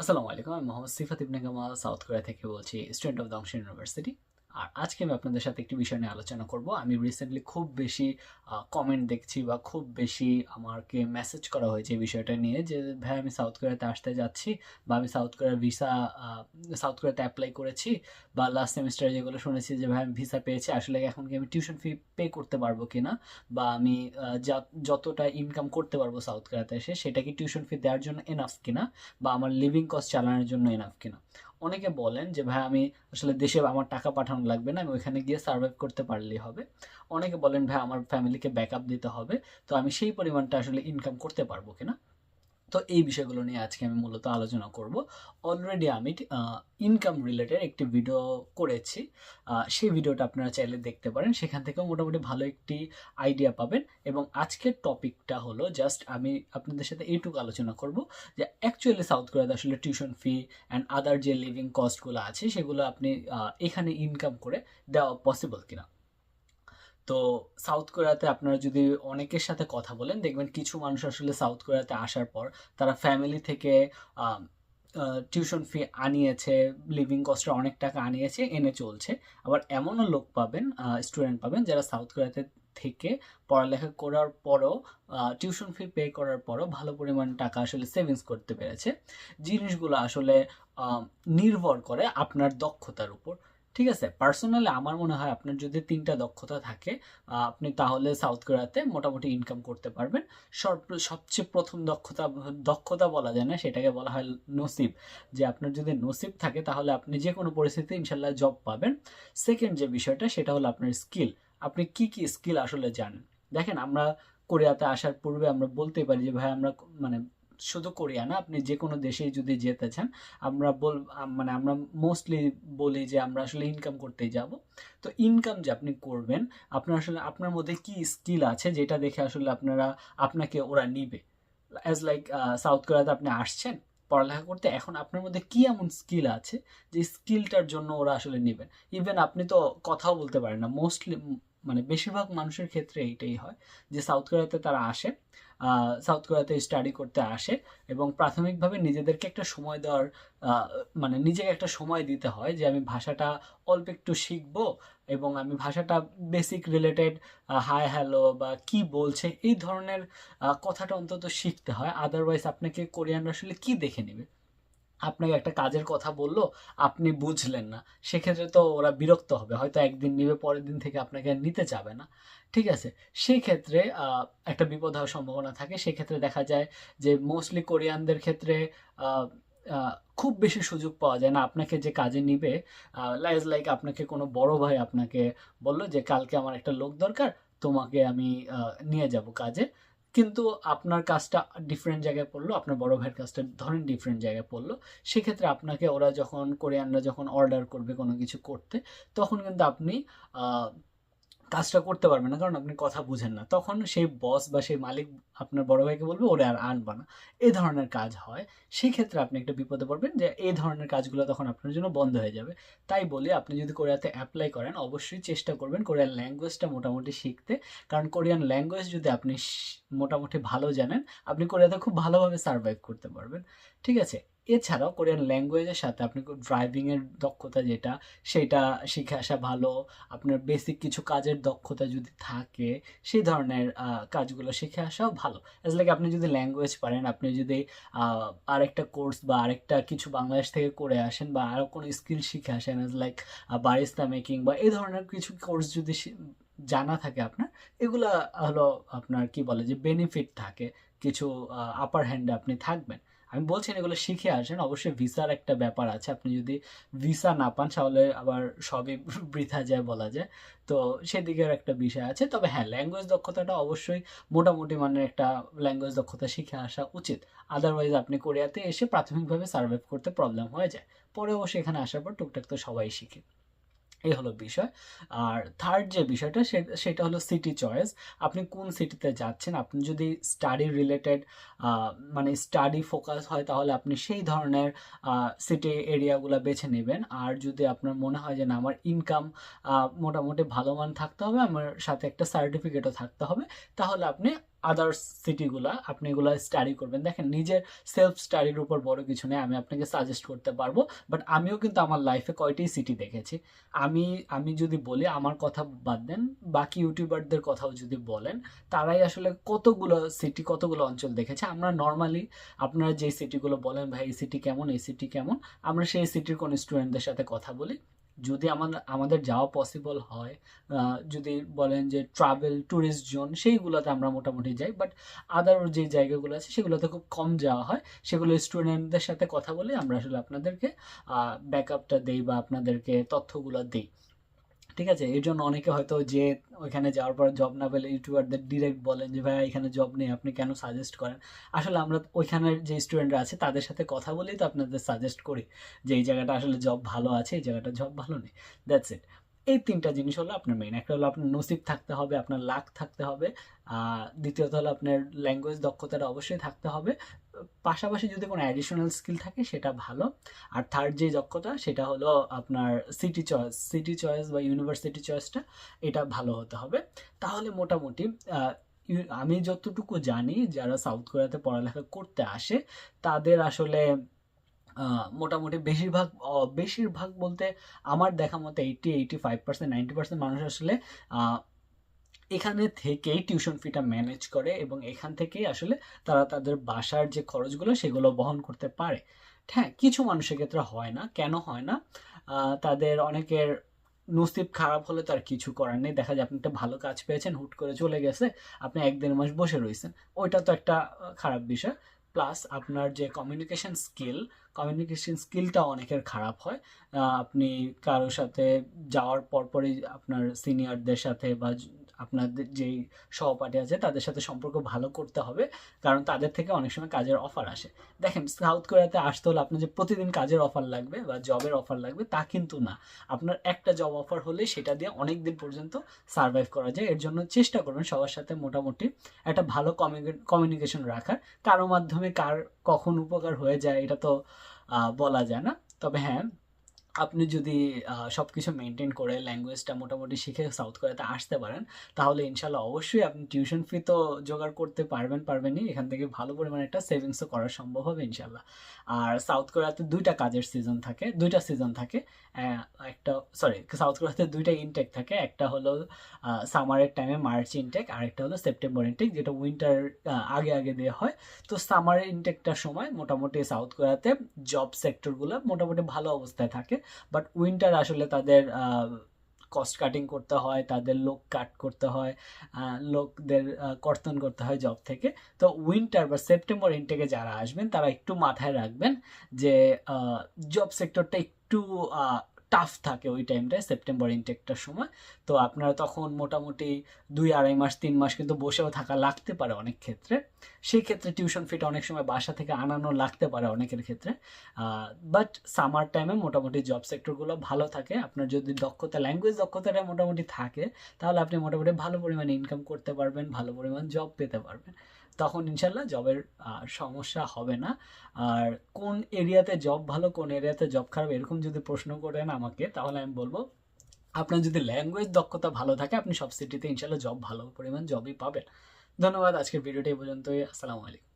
আসসালামু আলাইকুম, আমি Mohammad Sifat Ibne gamma South Korea থেকে বলছি স্টুডেন্ট অফ দংশন ইউনিভার্সিটি আর আজকে আমি আপনাদের সাথে একটি বিষয় নিয়ে আলোচনা করব। আমি রিসেন্টলি খুব বেশি কমেন্ট দেখছি বা খুব বেশি আমাকে মেসেজ করা হয়েছে এই বিষয়টা নিয়ে যে, ভাই, আমি সাউথ কোরিয়াতে আসতে যাচ্ছি বা আমি সাউথ কোরিয়ার ভিসা সাউথ কোরিয়াতে অ্যাপ্লাই করেছি বা লাস্ট সেমিস্টারে যেগুলো শুনেছি যে, ভাই, আমি ভিসা পেয়েছি, আসলে এখন কি আমি টিউশন ফি পে করতে পারব কিনা? বা আমি যতটা ইনকাম করতে পারব সাউথ কোরিয়াতে এসে, সেটা কি টিউশন ফি দেওয়ার জন্য এনাফ কিনা? বা আমার লিভিং কস্ট চালানোর জন্য এনাফ কিনা? অনেকে বলেন যে, ভাই, আমি আসলে দেশে আমার টাকা পাঠানো লাগবে না, আমি ওইখানে গিয়ে সার্ভাইভ করতে পারলেই হবে। অনেকে বলেন, ভাই, আমার ফ্যামিলিকে ব্যাকআপ দিতে হবে, তো আমি সেই পরিমাণটা আসলে ইনকাম করতে পারব কিনা? তো এই বিষয়গুলো নিয়ে আজকে আমি মূলত আলোচনা করব। অলরেডি আমি ইনকাম রিলেটেড একটি ভিডিও করেছি। সেই ভিডিওটা আপনারা চাইলে দেখতে পারেন। সেখান থেকেও মোটামুটি ভালো একটি আইডিয়া পাবেন। এবং আজকের টপিকটা হলো জাস্ট আমি আপনাদের সাথে এইটুকু আলোচনা করব যে অ্যাকচুয়ালি সাউথ কোরিয়াতে আসলে টিউশন ফি অ্যান্ড আদার যে লিভিং কস্টগুলো আছে, সেগুলো আপনি এখানে ইনকাম করে দেওয়া পসিবল কিনা। তো সাউথ কোরিয়াতে আপনারা যদি অনেকের সাথে কথা বলেন, দেখবেন কিছু মানুষ আসলে সাউথ কোরিয়াতে আসার পর তারা ফ্যামিলি থেকে টিউশন ফি আনিয়েছে লিভিং কস্টে অনেক টাকা আনিয়েছে, এনে চলছে। আবার এমনও লোক পাবেন স্টুডেন্ট পাবেন যারা সাউথ কোরিয়াতে থেকে পড়ালেখা করার পরও টিউশন ফি পে করার পরও ভালো পরিমাণ টাকা আসলে সেভিংস করতে পেরেছে। জিনিসগুলো আসলে নির্ভর করে আপনার দক্ষতার উপর। ঠিক আছে পার্সোনালি আমার মনে হয় আপনার যদি তিনটা দক্ষতা থাকে আপনি তাহলে সাউথ কোরিয়াতে মোটামুটি ইনকাম করতে পারবেন। সবচেয়ে প্রথম দক্ষতা দক্ষতা বলা যায় না, সেটাকে বলা হয় নসিব। যে আপনার যদি নসিব থাকে, তাহলে আপনি যে কোনো পরিস্থিতিতে ইনশাল্লাহ জব পাবেন। সেকেন্ড যে বিষয়টা, সেটা হলো আপনার স্কিল আপনি কি কি স্কিল আসলে জানেন? দেখেন, আমরা কোরিয়াতে আসার পূর্বে আমরা বলতে পারি যে, ভাই, আমরা মানে শুধু কোরিয়া না, আপনি যে কোনো দেশেই যদি যেতে চান, আমরা বল মানে আমরা মোস্টলি বলি যে আমরা আসলে ইনকাম করতেই যাব। তো ইনকাম যে আপনি করবেন, আপনার আসলে, আপনার মধ্যে কি স্কিল আছে যেটা দেখে আসলে আপনারা, আপনাকে ওরা নিবে? অ্যাজ লাইক সাউথ কোরিয়াতে আপনি আসছেন পড়ালেখা করতে, এখন আপনার মধ্যে কি এমন স্কিল আছে যে স্কিলটার জন্য ওরা আসলে নেবেন ইভেন আপনি তো কথাও বলতে পারেন না মোস্টলি মানে বেশিরভাগ মানুষের ক্ষেত্রে এইটাই হয় যে সাউথ কোরিয়াতে তারা আসে সাউথ কোরিয়াতে স্টাডি করতে আসে এবং প্রাথমিকভাবে নিজেদেরকে একটা সময় দেওয়ার মানে নিজেকে একটা সময় দিতে হয় যে আমি ভাষাটা অল্প একটু শিখব এবং আমি ভাষাটা বেসিক রিলেটেড হাই হ্যালো বা কি বলছে এই ধরনের কথাটা অন্তত শিখতে হয়। আদারওয়াইজ আপনাকে কোরিয়ানরা আসলে কি দেখে নেবে? আপনাকে একটা কাজের কথা বলল, আপনি বুঝলেন না। সেক্ষেত্রে তো ওরা বিরক্ত হবে, হয়তো একদিন নিবে, পরের দিন থেকে আপনাকে নিতে যাবে না। ঠিক আছে? সেই ক্ষেত্রে একটা বিপদ হওয়ার সম্ভাবনা থাকে। সেক্ষেত্রে দেখা যায় যে মোস্টলি কোরিয়ানদের ক্ষেত্রে খুব বেশি সুযোগ পাওয়া যায় না। আপনাকে যে কাজে নিবে লাইজ লাইক আপনাকে কোনো বড় ভাই আপনাকে বলল যে, কালকে আমার একটা লোক দরকার, তোমাকে আমি নিয়ে যাব কাজে। কিন্তু আপনার কাজটা ডিফারেন্ট জায়গায় পড়ল, আপনার বড় ভাইয়ের কাজটা ধরেন ডিফারেন্ট জায়গায় পড়ল, সেক্ষেত্রে আপনাকে ওরা যখন কোরিয়ানরা যখন অর্ডার করবে কোনো কিছু করতে, তখন কিন্তু আপনি কাজটা করতে পারবে না, কারণ আপনি কথা বুঝেন না। তখন সেই বস বা সেই মালিক আপনার বড় ভাইকে বলবে, ওরে আর আনবা না। এই ধরনের কাজ হয়। সেই ক্ষেত্রে আপনি একটা বিপদে পড়বেন যে এই ধরনের কাজগুলো তখন আপনার জন্য বন্ধ হয়ে যাবে। তাই বলি, আপনি যদি কোরিয়াতে অ্যাপ্লাই করেন, অবশ্যই চেষ্টা করবেন কোরিয়ান ল্যাঙ্গুয়েজটা মোটামুটি শিখতে। কারণ কোরিয়ান ল্যাঙ্গুয়েজ যদি আপনি মোটামুটি ভালো জানেন, আপনি কোরিয়াতে খুব ভালোভাবে সার্ভাইভ করতে পারবেন। ঠিক আছে? এছাড়াও কোরিয়ান ল্যাঙ্গুয়েজের সাথে আপনি ড্রাইভিং এর দক্ষতা যেটা, সেটা শিখে আসা ভালো। আপনার বেসিক কিছু কাজের দক্ষতা যদি থাকে, সেই ধরনের কাজগুলো শিখে আসাও ভালো। এজ লাইক আপনি যদি ল্যাঙ্গুয়েজ পারেন, আপনি যদি আরেকটা কোর্স বা আরেকটা কিছু বাংলাদেশ থেকে করে আসেন বা আরও কোনো স্কিল শিখে আসেন এজ লাইক বারিস্তা মেকিং বা এই ধরনের কিছু কোর্স যদি জানা থাকে আপনার, এগুলা হলো আপনার কি বলে যে বেনিফিট থাকে। কিছু আপার হ্যান্ডে আপনি থাকবেন। আমি বলছি এগুলো শিখে আসেন, অবশ্যই ভিসার একটা ব্যাপার আছে। আপনি যদি ভিসা না পান, তাহলে আবার সবই বৃথা যায় বলা যায়। তো সেদিকের একটা বিষয় আছে। তবে হ্যাঁ ল্যাঙ্গুয়েজ দক্ষতাটা অবশ্যই মোটামুটি মানের একটা ল্যাঙ্গুয়েজ দক্ষতা শিখে আসা উচিত। আদারওয়াইজ আপনি কোরিয়াতে এসে প্রাথমিকভাবে সার্ভাইভ করতে প্রবলেম হয়ে যায়। পরে অবশ্যই এখানে আসার পর টুকটাক তো সবাই শিখে। এই হলো বিষয়। আর থার্ড যে বিষয়টা সেটা হলো সিটি চয়েস আপনি কোন সিটিতে যাচ্ছেন, আপনি যদি স্টাডি রিলেটেড মানে স্টাডি ফোকাস হয়, তাহলে আপনি সেই ধরনের সিটি এরিয়াগুলো বেছে নেবেন। আর যদি আপনার মনে হয় যে না, আমার ইনকাম মোটামুটি ভালো মান থাকতে হবে, আমার সাথে একটা সার্টিফিকেটও থাকতে হবে, তাহলে আপনি আদার্স সিটিগুলা আপনি এগুলো স্টাডি করবেন। দেখেন, নিজের সেলফ স্টাডির উপর বড় কিছু নেই, আমি আপনাকে সাজেস্ট করতে পারব। বাট আমিও কিন্তু আমার লাইফে কয়টি সিটি দেখেছি। আমি আমি যদি বলি, আমার কথা বাদ দেন, বাকি ইউটিউবারদের কথাও যদি বলেন, তারাই আসলে কতগুলো সিটি কতগুলো অঞ্চল দেখেছে। আমরা নর্মালি আপনারা যে সিটিগুলো বলেন, ভাই, এই সিটি কেমন, এই সিটি কেমন? আমরা সেই সিটির কোন স্টুডেন্টদের সাথে কথা বলি। যদি আমাদের আমাদের যাওয়া পসিবল হয় যদি বলেন যে ট্রাভেল ট্যুরিস্ট জোন সেইগুলোতে আমরা মোটামুটি যাই বাট আদার যে জায়গাগুলো আছে সেগুলোতে খুব কম যাওয়া হয়। সেগুলো স্টুডেন্টদের সাথে কথা বলে আমরা আসলে আপনাদেরকে ব্যাকআপটা দিই বা আপনাদেরকে তথ্যগুলো দিই। ঠিক আছে? এর জন্য অনেকে হয়তো যে ওইখানে যাওয়ার পর জব না পেলে ইউটিউবারদের ডিরেক্ট বলেন যে ভাই এখানে জব নেই, আপনি কেন সাজেস্ট করেন? আসলে আমরা ওইখানের যে স্টুডেন্টরা আছে, তাদের সাথে কথা বলেই তো আপনাদের সাজেস্ট করি যে, এই জায়গাটা আসলে জব ভালো আছে, এই জায়গাটা জব ভালো নেই দ্যাটস ইট এই তিনটা জিনিস হলো আপনার মেইন একটা হলো আপনার নসিব থাকতে হবে, আপনার লাক থাকতে হবে দ্বিতীয়ত হলো আপনার ল্যাঙ্গুয়েজ দক্ষতাটা অবশ্যই থাকতে হবে। পাশাপাশি যদি কোনো অ্যাডিশনাল স্কিল থাকে, সেটা ভালো। আর থার্ড যে দক্ষতা, সেটা হলো আপনার সিটি চয়েস সিটি চয়েস বা ইউনিভার্সিটি চয়েসটা এটা ভালো হতে হবে। তাহলে মোটামুটি আমি যতটুকু জানি, যারা সাউথ কোরিয়াতে পড়ালেখা করতে আসে, তাদের আসলে মোটামুটি বেশিরভাগ বেশিরভাগ বলতে আমার দেখা মতো eighty eighty five percent ninety percent মানুষ আসলে এখানে থেকেই টিউশন ফিটা ম্যানেজ করে এবং এখান থেকেই আসলে তারা তাদের বাসার যে খরচগুলো সেগুলো বহন করতে পারে। হ্যাঁ কিছু মানুষের ক্ষেত্রে হয় না। কেন হয় না? তাদের অনেকের নসিব খারাপ হলে তার কিছু করার নেই। দেখা যায় আপনি একটা ভালো কাজ পেয়েছেন, হুট করে চলে গেছে, আপনি এক দেড় মাস বসে রয়েছেন। ওইটা তো একটা খারাপ বিষয়। প্লাস আপনার যে কমিউনিকেশন স্কিল কমিউনিকেশন স্কিলটা অনেকের খারাপ হয়। আপনি কারোর সাথে যাওয়ার পরপরই আপনার সিনিয়রদের সাথে বা আপনাদের যেই সহপাঠী আছে, তাদের সাথে সম্পর্ক ভালো করতে হবে। কারণ তাদের থেকে অনেক সময় কাজের অফার আসে। দেখেন সাউথ কোরিয়াতে আসতে হলে আপনার যে প্রতিদিন কাজের অফার লাগবে বা জবের অফার লাগবে, তা কিন্তু না। আপনার একটা জব অফার হলে সেটা দিয়ে অনেক দিন পর্যন্ত সার্ভাইভ করা যায়। এর জন্য চেষ্টা করবেন সবার সাথে মোটামুটি একটা ভালো কমিউনিকেশন রাখার। কারও মাধ্যমে কার কখন উপকার হয়ে যায়, এটা তো বলা যায় না। তবে হ্যাঁ আপনি যদি সব কিছু মেনটেন করে ল্যাঙ্গুয়েজটা মোটামুটি শিখে সাউথ কোরিয়াতে আসতে পারেন, তাহলে ইনশাল্লাহ অবশ্যই আপনি টিউশন ফি তো জোগাড় করতে পারবেন, পারবেনই। এখান থেকে ভালো পরিমাণে একটা সেভিংসও করা সম্ভব হবে ইনশাল্লাহ আর সাউথ কোরিয়াতে দুইটা কাজের সিজন থাকে, দুইটা সিজন থাকে। একটা সরি সাউথ কোরিয়াতে দুইটা ইনটেক থাকে। একটা হলো সামারের টাইমে মার্চ ইনটেক আর একটা হলো সেপ্টেম্বর ইনটেক যেটা উইন্টার আগে আগে দেওয়া হয়। তো সামারের ইনটেকটার সময় মোটামুটি সাউথ কোরিয়াতে জব সেক্টরগুলো মোটামুটি ভালো অবস্থায় থাকে। বাট উইন্টার আসলে তাদের কস্ট কাটিং করতে হয়, তাদের লোক কাট করতে হয় লোকদের কর্তন করতে হয় জব থেকে। তো উইন্টার বা সেপ্টেম্বর ইনটেকে যারা আসবেন, তারা একটু মাথায় রাখবেন যে জব সেক্টরটা একটু টাফ থাকে ওই টাইমটায় সেপ্টেম্বর ইনটেকটার সময়। তো আপনারা তখন মোটামুটি দুই, আড়াই মাস, তিন মাস কিন্তু বসেও থাকা লাগতে পারে অনেক ক্ষেত্রে। সেই ক্ষেত্রে টিউশন ফিটা অনেক সময় বাসা থেকে আনানো লাগতে পারে অনেকের ক্ষেত্রে। বাট সামার টাইমে মোটামুটি জব সেক্টরগুলো ভালো থাকে। আপনার যদি দক্ষতা ল্যাঙ্গুয়েজ দক্ষতাটা মোটামুটি থাকে, তাহলে আপনি মোটামুটি ভালো পরিমাণে ইনকাম করতে পারবেন, ভালো পরিমাণ জব পেতে পারবেন। তখন ইনশাল্লাহ জবের সমস্যা হবে না। আর কোন এরিয়াতে জব ভালো, কোন এরিয়াতে জব খারাপ, এরকম যদি প্রশ্ন করেন আমাকে, তাহলে আমি বলব, আপনার যদি ল্যাঙ্গুয়েজ দক্ষতা ভালো থাকে, আপনি সব সিটিতে ইনশাল্লাহ জব ভালো পরিমাণ জবই পাবেন। ধন্যবাদ, আজকের ভিডিওটি পর্যন্তই। আসসালামু আলাইকুম।